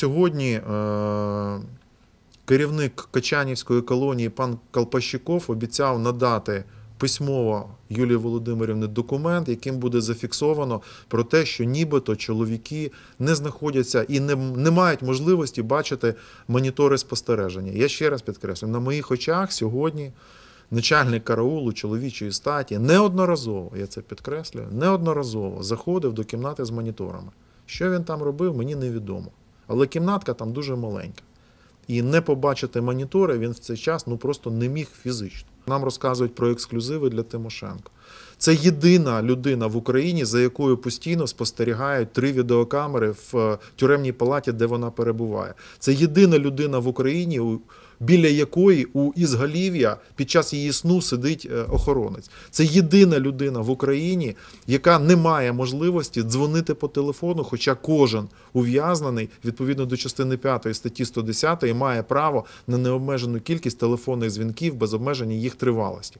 Сьогодні е, керівник Качанівської колонії пан Колпащиков обіцяв надати письмово Юлії Володимирівні документ, яким буде зафіксовано про те, що нібито чоловіки не знаходяться і не, не мають можливості бачити монітори спостереження. Я ще раз підкреслю, на моїх очах сьогодні начальник караулу чоловічої статі неодноразово, я це підкреслюю, неодноразово заходив до кімнати з моніторами. Що він там робив, мені невідомо. Але кімнатка там дуже маленька. І не побачити монітори він в цей час ну просто не міг фізично. Нам розказують про ексклюзиви для Тимошенко. Це єдина людина в Україні, за якою постійно спостерігають три відеокамери в е, тюремній палаті, де вона перебуває. Це єдина людина в Україні, біля якої у Ізгалів'я під час її сну сидить е, охоронець. Це єдина людина в Україні, яка не має можливості дзвонити по телефону, хоча кожен ув'язнений відповідно до частини 5 статті 110 має право на необмежену кількість телефонних дзвінків без обмеження їх тривалості.